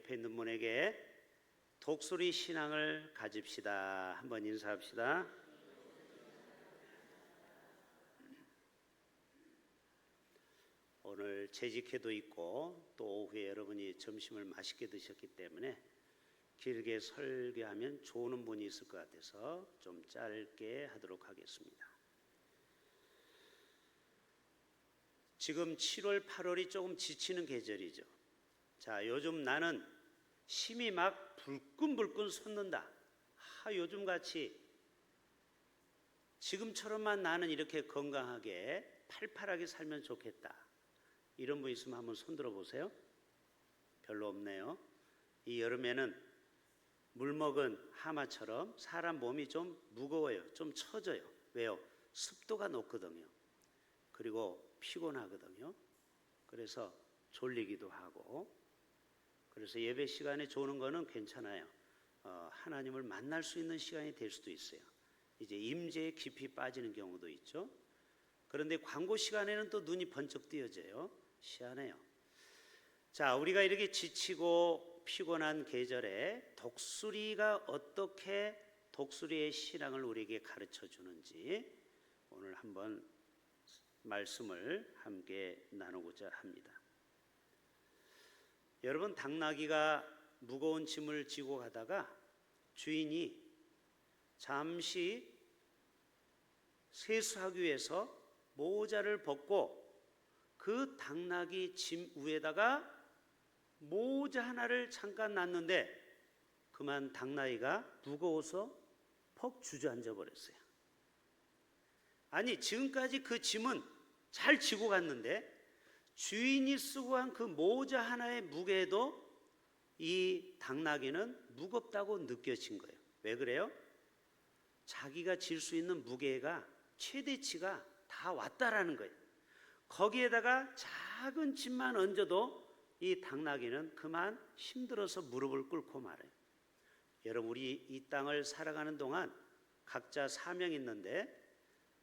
옆에 있는 분에게 독수리 신앙을 가집시다. 한번 인사합시다. 오늘 재직회도 있고 또 오후에 여러분이 점심을 맛있게 드셨기 때문에 길게 설교하면 좋은 분이 있을 것 같아서 좀 짧게 하도록 하겠습니다. 지금 7월, 8월이 조금 지치는 계절이죠. 자, 요즘 나는 심이 막 불끈불끈 솟는다. 아, 요즘 같이 지금처럼만 나는 이렇게 건강하게 팔팔하게 살면 좋겠다. 이런 분 있으면 한번 손들어 보세요. 별로 없네요. 이 여름에는 물 먹은 하마처럼 사람 몸이 좀 무거워요. 좀 처져요. 왜요? 습도가 높거든요. 그리고 피곤하거든요. 그래서 졸리기도 하고 그래서 예배 시간에 조는 거는 괜찮아요. 어, 하나님을 만날 수 있는 시간이 될 수도 있어요. 이제 임재에 깊이 빠지는 경우도 있죠. 그런데 광고 시간에는 또 눈이 번쩍 뜨여져요. 시원해요. 자, 우리가 이렇게 지치고 피곤한 계절에 독수리가 어떻게 독수리의 신앙을 우리에게 가르쳐 주는지 오늘 한번 말씀을 함께 나누고자 합니다. 여러분 당나귀가 무거운 짐을 지고 가다가 주인이 잠시 세수하기 위해서 모자를 벗고 그 당나귀 짐 위에다가 모자 하나를 잠깐 놨는데 그만 당나귀가 무거워서 퍽 주저앉아 버렸어요. 아니 지금까지 그 짐은 잘 지고 갔는데 주인이 쓰고 한 그 모자 하나의 무게도 이 당나귀는 무겁다고 느껴진 거예요. 왜 그래요? 자기가 질 수 있는 무게가 최대치가 다 왔다라는 거예요. 거기에다가 작은 짐만 얹어도 이 당나귀는 그만 힘들어서 무릎을 꿇고 말아요. 여러분 우리 이 땅을 살아가는 동안 각자 사명이 있는데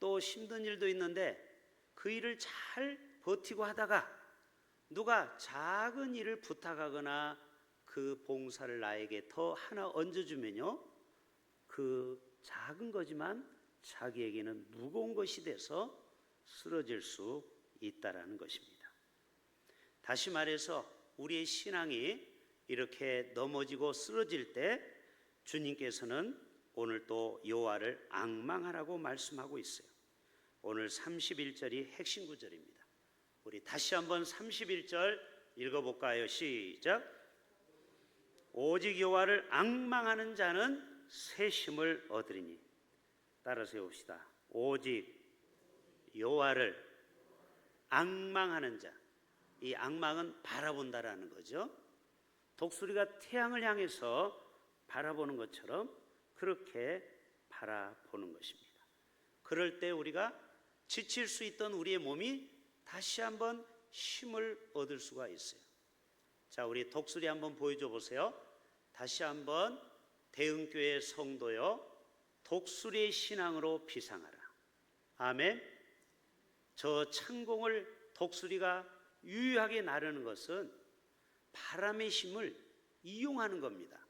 또 힘든 일도 있는데 그 일을 잘 버티고 하다가 누가 작은 일을 부탁하거나 그 봉사를 나에게 더 하나 얹어주면요 그 작은 거지만 자기에게는 무거운 것이 돼서 쓰러질 수 있다라는 것입니다. 다시 말해서 우리의 신앙이 이렇게 넘어지고 쓰러질 때 주님께서는 오늘 또 여호와를 앙망하라고 말씀하고 있어요. 오늘 31절이 핵심 구절입니다. 우리 다시 한번 31절 읽어볼까요? 시작. 오직 여호와를 앙망하는 자는 새 힘을 얻으리니 따라서 해봅시다. 오직 여호와를 앙망하는 자. 이 앙망은 바라본다라는 거죠. 독수리가 태양을 향해서 바라보는 것처럼 그렇게 바라보는 것입니다. 그럴 때 우리가 지칠 수 있던 우리의 몸이 다시 한번 힘을 얻을 수가 있어요. 자, 우리 독수리 한번 보여줘 보세요. 다시 한번 대흥교회 성도요. 독수리의 신앙으로 비상하라. 아멘. 저 창공을 독수리가 유유하게 나르는 것은 바람의 힘을 이용하는 겁니다.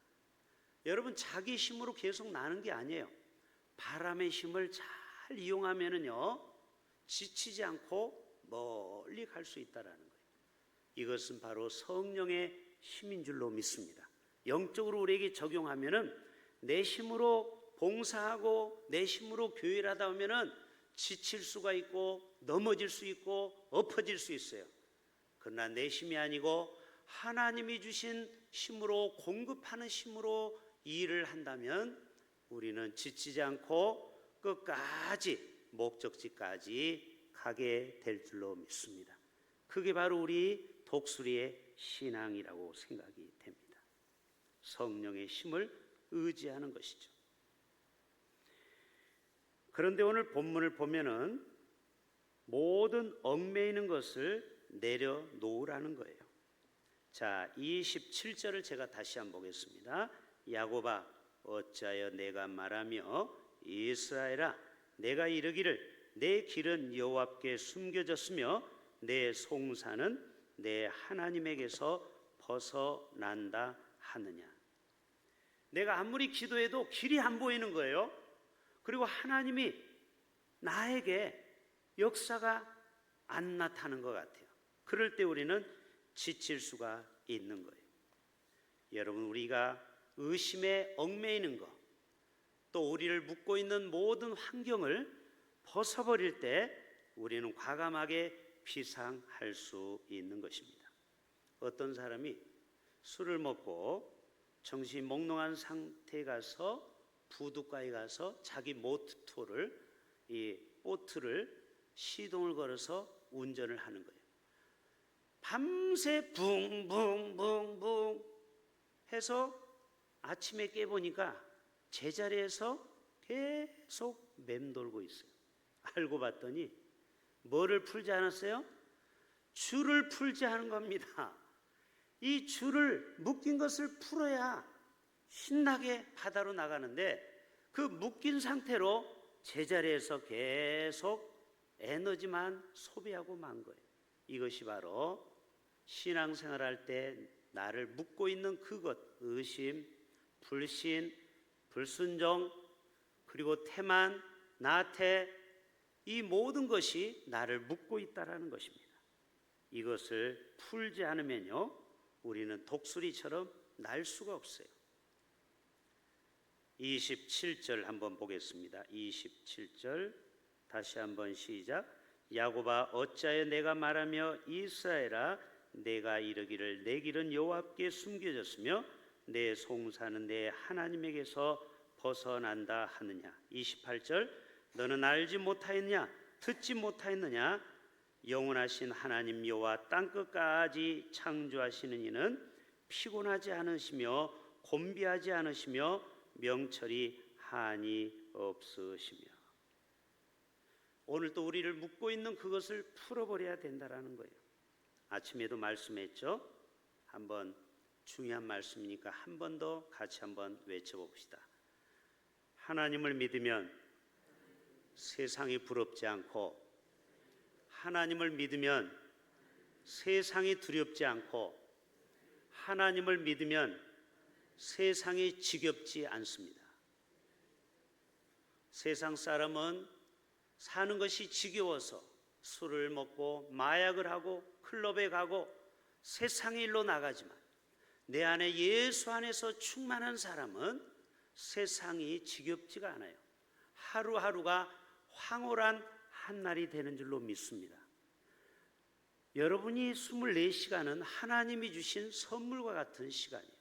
여러분 자기 힘으로 계속 나는 게 아니에요. 바람의 힘을 잘 이용하면은요 지치지 않고 멀리 갈 수 있다라는 거예요. 이것은 바로 성령의 힘인 줄로 믿습니다. 영적으로 우리에게 적용하면은 내 힘으로 봉사하고 내 힘으로 교회를 하다 보면은 지칠 수가 있고 넘어질 수 있고 엎어질 수 있어요. 그러나 내 힘이 아니고 하나님이 주신 힘으로 공급하는 힘으로 일을 한다면 우리는 지치지 않고 끝까지 목적지까지 가게 될 줄로 믿습니다. 그게 바로 우리 독수리의 신앙이라고 생각이 됩니다. 성령의 힘을 의지하는 것이죠. 그런데 오늘 본문을 보면은 모든 얽매이는 것을 내려놓으라는 거예요. 자, 27절을 제가 다시 한번 보겠습니다. 야고바 어찌하여 내가 말하며 이스라엘아 내가 이르기를 내 길은 여호와께 숨겨졌으며 내 송사는 내 하나님에게서 벗어난다 하느냐? 내가 아무리 기도해도 길이 안 보이는 거예요. 그리고 하나님이 나에게 역사가 안 나타나는 것 같아요. 그럴 때 우리는 지칠 수가 있는 거예요. 여러분, 우리가 의심에 얽매이는 것, 또 우리를 묶고 있는 모든 환경을 벗어버릴 때 우리는 과감하게 비상할 수 있는 것입니다. 어떤 사람이 술을 먹고 정신이 몽롱한 상태에 가서 부두가에 가서 자기 모토를 이 보트를 시동을 걸어서 운전을 하는 거예요. 밤새 붕붕붕붕 해서 아침에 깨보니까 제자리에서 계속 맴돌고 있어요. 알고 봤더니 뭐를 풀지 않았어요? 줄을 풀지 않은 겁니다. 이 줄을 묶인 것을 풀어야 신나게 바다로 나가는데 그 묶인 상태로 제자리에서 계속 에너지만 소비하고 만 거예요. 이것이 바로 신앙생활 할때 나를 묶고 있는 그것, 의심, 불신, 불순종, 그리고 태만, 나태, 이 모든 것이 나를 묶고 있다라는 것입니다. 이것을 풀지 않으면요, 우리는 독수리처럼 날 수가 없어요. 27절 한번 보겠습니다. 27절 다시 한번 시작. 야고바 어찌하여 내가 말하며 이스라엘아 내가 이르기를 내 길은 여호와께 숨겨졌으며 내 송사는 내 하나님에게서 벗어난다 하느냐 28절 너는 알지 못하였냐 듣지 못하였느냐 영원하신 하나님 여호와 땅 끝까지 창조하시는 이는 피곤하지 않으시며 곤비하지 않으시며 명철이 한이 없으시며 오늘 또 우리를 묶고 있는 그것을 풀어버려야 된다라는 거예요. 아침에도 말씀했죠. 한번 중요한 말씀이니까 한 번 더 같이 한번 외쳐봅시다. 하나님을 믿으면 세상이 부럽지 않고 하나님을 믿으면 세상이 두렵지 않고 하나님을 믿으면 세상이 지겹지 않습니다. 세상 사람은 사는 것이 지겨워서 술을 먹고 마약을 하고 클럽에 가고 세상의 일로 나가지만 내 안에 예수 안에서 충만한 사람은 세상이 지겹지가 않아요. 하루하루가 황홀한 한 날이 되는 줄로 믿습니다. 여러분이 24시간은 하나님이 주신 선물과 같은 시간이에요.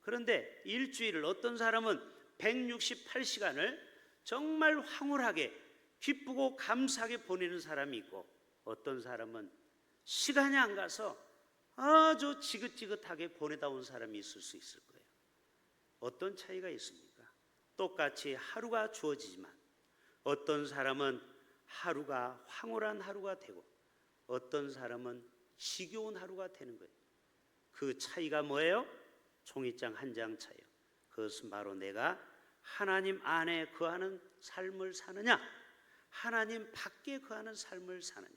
그런데 일주일을 어떤 사람은 168시간을 정말 황홀하게 기쁘고 감사하게 보내는 사람이 있고 어떤 사람은 시간이 안 가서 아주 지긋지긋하게 보내다 온 사람이 있을 수 있을 거예요. 어떤 차이가 있습니까? 똑같이 하루가 주어지지만 어떤 사람은 하루가 황홀한 하루가 되고 어떤 사람은 지겨운 하루가 되는 거예요. 그 차이가 뭐예요? 종이장 한 장 차이요. 그것은 바로 내가 하나님 안에 거하는 삶을 사느냐 하나님 밖에 거하는 삶을 사느냐.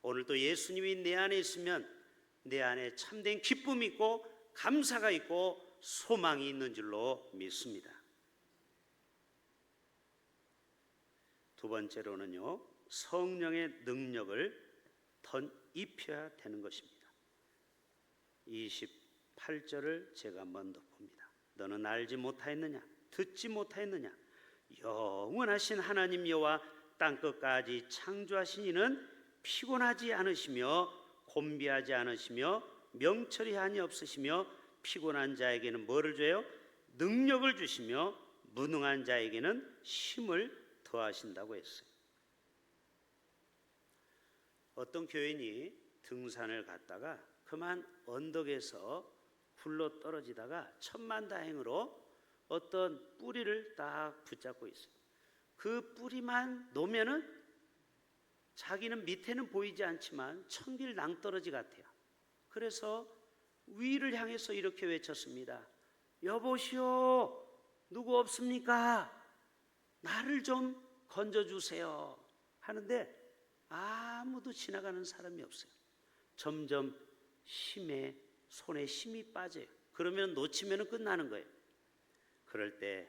오늘도 예수님이 내 안에 있으면 내 안에 참된 기쁨이 있고 감사가 있고 소망이 있는 줄로 믿습니다. 두 번째로는요, 성령의 능력을 던 입혀야 되는 것입니다. 28절을 제가 한번 더 봅니다. 너는 알지 못하였느냐? 듣지 못하였느냐? 영원하신 하나님 여호와 땅 끝까지 창조하신 이는 피곤하지 않으시며 곤비하지 않으시며 명철이 한이 없으시며 피곤한 자에게는 뭐를 줘요? 능력을 주시며 무능한 자에게는 힘을 더하신다고 했어요. 어떤 교인이 등산을 갔다가 그만 언덕에서 굴러 떨어지다가 천만 다행으로 어떤 뿌리를 딱 붙잡고 있어요. 그 뿌리만 놓으면은 자기는 밑에는 보이지 않지만 천길 낭떠러지 같아요. 그래서 위를 향해서 이렇게 외쳤습니다. 여보시오, 누구 없습니까? 나를 좀 건져주세요. 하는데 아무도 지나가는 사람이 없어요. 점점 힘에 손에 힘이 빠져요. 그러면 놓치면 끝나는 거예요. 그럴 때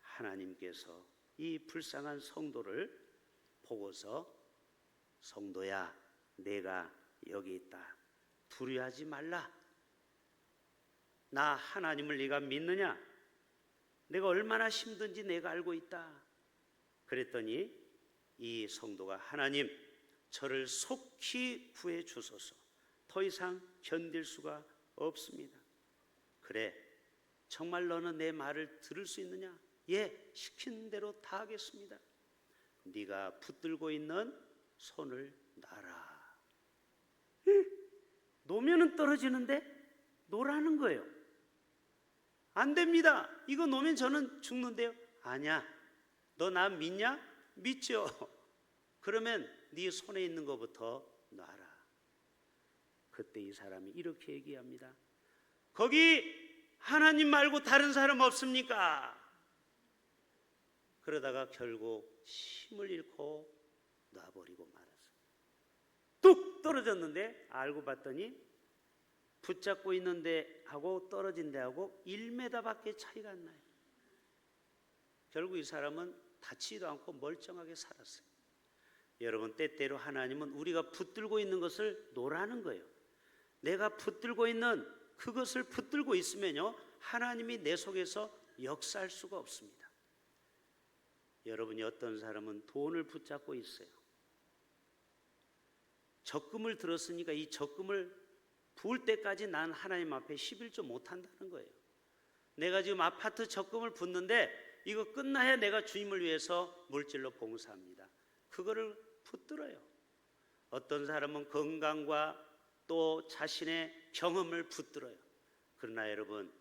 하나님께서 이 불쌍한 성도를 보고서 성도야, 내가 여기 있다. 두려워하지 말라. 나 하나님을 네가 믿느냐? 내가 얼마나 힘든지 내가 알고 있다. 그랬더니 이 성도가 하나님 저를 속히 구해 주소서. 더 이상 견딜 수가 없습니다. 그래. 정말 너는 내 말을 들을 수 있느냐? 예, 시킨 대로 다 하겠습니다. 네가 붙들고 있는 손을 놔라. 에? 놓으면은 떨어지는데 놓라는 거예요. 안 됩니다. 이거 놓으면 저는 죽는데요. 아니야. 너 나 믿냐? 믿죠. 그러면 네 손에 있는 것부터 놔라. 그때 이 사람이 이렇게 얘기합니다. 거기 하나님 말고 다른 사람 없습니까? 그러다가 결국 힘을 잃고 놔버리고 말았어요. 뚝 떨어졌는데 알고 봤더니 붙잡고 있는 데 하고 떨어진 데하고 1m밖에 차이가 안 나요. 결국 이 사람은 다치지도 않고 멀쩡하게 살았어요. 여러분 때때로 하나님은 우리가 붙들고 있는 것을 놓라는 거예요. 내가 붙들고 있는 그것을 붙들고 있으면요 하나님이 내 속에서 역사할 수가 없습니다. 여러분이 어떤 사람은 돈을 붙잡고 있어요. 적금을 들었으니까 이 적금을 부을 때까지 난 하나님 앞에 11조 못 한다는 거예요. 내가 지금 아파트 적금을 붓는데 이거 끝나야 내가 주님을 위해서 물질로 봉사합니다. 그거를 붙들어요. 어떤 사람은 건강과 또 자신의 경험을 붙들어요. 그러나 여러분,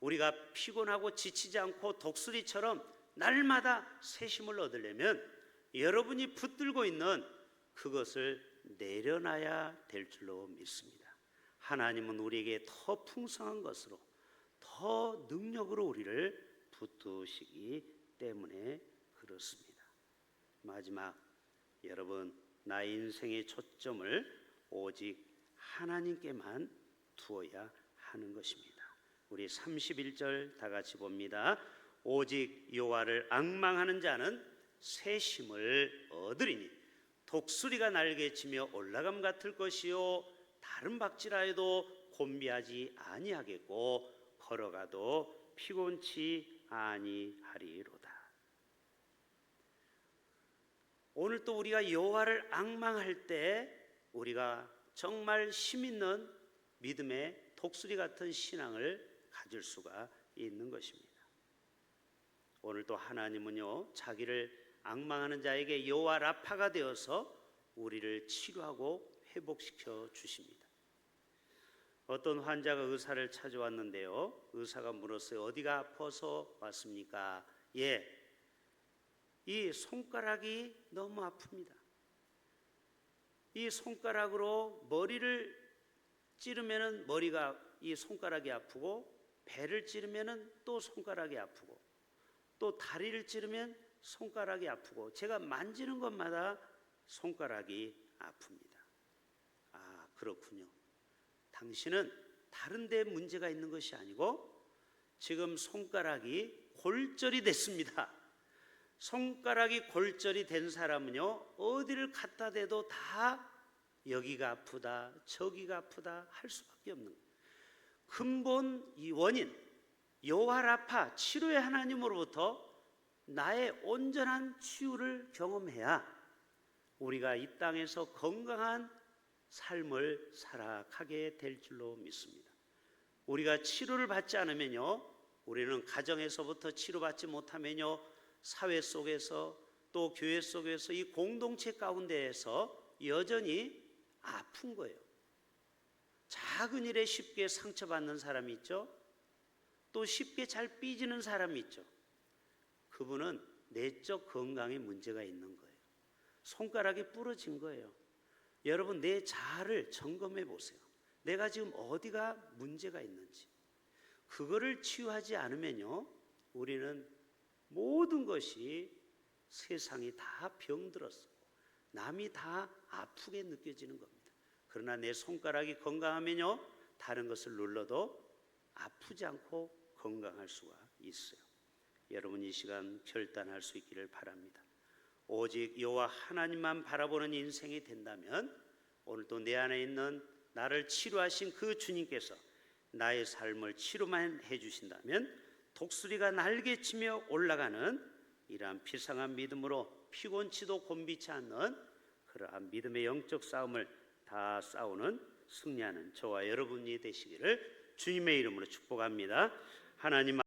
우리가 피곤하고 지치지 않고 독수리처럼 날마다 새 힘을 얻으려면 여러분이 붙들고 있는 그것을 내려놔야 될 줄로 믿습니다. 하나님은 우리에게 더 풍성한 것으로 더 능력으로 우리를 붙드시기 때문에 그렇습니다. 마지막 여러분 나의 인생의 초점을 오직 하나님께만 두어야 하는 것입니다. 우리 31절 다 같이 봅니다. 오직 여호와를 앙망하는 자는 새 힘을 얻으리니 독수리가 날개치며 올라감 같을 것이요 다른 박질하여도 곤비하지 아니하겠고 걸어가도 피곤치 아니하리로다. 오늘 또 우리가 여호와를 앙망할 때 우리가 정말 힘 있는 믿음의 독수리 같은 신앙을 가질 수가 있는 것입니다. 오늘 또 하나님은요 자기를 앙망하는 자에게 여호와 라파가 되어서 우리를 치료하고 회복시켜 주십니다. 어떤 환자가 의사를 찾아왔는데요. 의사가 물었어요. 어디가 아파서 왔습니까? 예. 이 손가락이 너무 아픕니다. 이 손가락으로 머리를 찌르면은 머리가 이 손가락이 아프고 배를 찌르면은 또 손가락이 아프고 또 다리를 찌르면 손가락이 아프고 제가 만지는 것마다 손가락이 아픕니다. 아, 그렇군요. 당신은 다른 데 문제가 있는 것이 아니고 지금 손가락이 골절이 됐습니다. 손가락이 골절이 된 사람은요, 어디를 갖다 대도 다 여기가 아프다, 저기가 아프다 할 수밖에 없는. 근본 이 원인, 여호와라파 치료의 하나님으로부터 나의 온전한 치유를 경험해야 우리가 이 땅에서 건강한 삶을 살아가게 될 줄로 믿습니다. 우리가 치료를 받지 않으면요, 우리는 가정에서부터 치료받지 못하면요, 사회 속에서 또 교회 속에서 이 공동체 가운데에서 여전히 아픈 거예요. 작은 일에 쉽게 상처받는 사람이 있죠. 또 쉽게 잘 삐지는 사람이 있죠. 그분은 내적 건강에 문제가 있는 거예요. 손가락이 부러진 거예요. 여러분 내 자아를 점검해 보세요. 내가 지금 어디가 문제가 있는지. 그거를 치유하지 않으면요. 우리는 모든 것이 세상이 다 병들었고 남이 다 아프게 느껴지는 겁니다. 그러나 내 손가락이 건강하면요. 다른 것을 눌러도 아프지 않고 건강할 수가 있어요. 여러분 이 시간 결단할 수 있기를 바랍니다. 오직 여호와 하나님만 바라보는 인생이 된다면 오늘도 내 안에 있는 나를 치료하신 그 주님께서 나의 삶을 치료만 해주신다면 독수리가 날개치며 올라가는 이러한 비상한 믿음으로 피곤치도 곤비치 않는 그러한 믿음의 영적 싸움을 다 싸우는 승리하는 저와 여러분이 되시기를 주님의 이름으로 축복합니다. 하나님